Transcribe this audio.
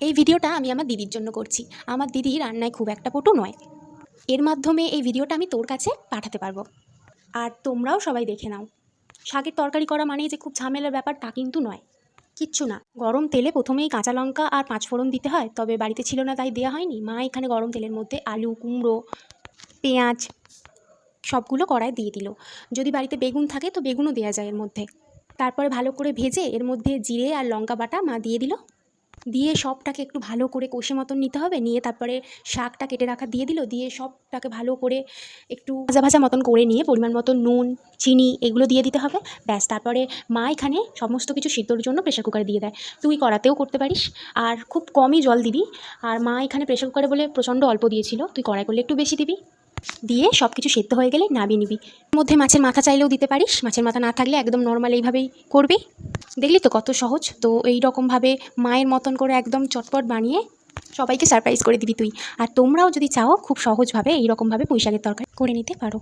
এই ভিডিওটা আমি আমার দিদির জন্য করছি। আমার দিদি রান্নায় খুব একটা পটু নয়। এর মাধ্যমে এই ভিডিওটা আমি তোর কাছে পাঠাতে পারব। আর তোমরাও সবাই দেখে নাও। শাকের তরকারি করা মানেই যে খুব ঝামেলার ব্যাপার তা কিন্তু নয়। কিচ্ছু না। গরম তেলে প্রথমেই কাঁচা লঙ্কা আর পাঁচ ফোড়ন দিতে হয়, তবে বাড়িতে ছিল না তাই দেওয়া হয়নি। মা এখানে গরম তেলের মধ্যে আলু, কুমড়ো, পেঁয়াজ সবগুলো কড়ায় দিয়ে দিল। যদি বাড়িতে বেগুন থাকে তো বেগুনও দেওয়া যায় এর মধ্যে। তারপরে ভালো করে ভেজে এর মধ্যে জিরে আর লঙ্কা বাটা মা দিয়ে দিল। দিয়ে সবটাকে একটু ভালো করে কষে মতন নিতে হবে। নিয়ে তারপরে শাকটা কেটে রাখা দিয়ে দিল। দিয়ে সবটাকে ভালো করে একটু ভাজা ভাজা মতন করে নিয়ে পরিমাণ মতো নুন, চিনি এগুলো দিয়ে দিতে হবে। ব্যাস, তারপরে মা এখানে সমস্ত কিছু সিদ্ধর জন্য প্রেশার কুকারে দিয়ে দেয়। তুই কড়াতেও করতে পারিস। আর খুব কমই জল দিবি। আর মা এখানে প্রেশার কুকারে বলে প্রচণ্ড অল্প দিয়েছিল। তুই কড়াই করলে একটু বেশি দিবি। দিয়ে সব কিছু সেদ্ধ হয়ে গেলে নামিয়ে নিবি। মধ্যে মাছের মাথা চাইলেও দিতে পারিস। মাছের মাথা না থাকলে একদম নর্মাল এইভাবেই করবি। দেখলি তো কত সহজ? তো এই রকমভাবে মায়ের মতন করে একদম চটপট বানিয়ে সবাইকে সারপ্রাইজ করে দিবি তুই। আর তোমরাও যদি চাও, খুব সহজভাবে এইরকমভাবে পুঁইশাকের তরকারি করে নিতে পারো।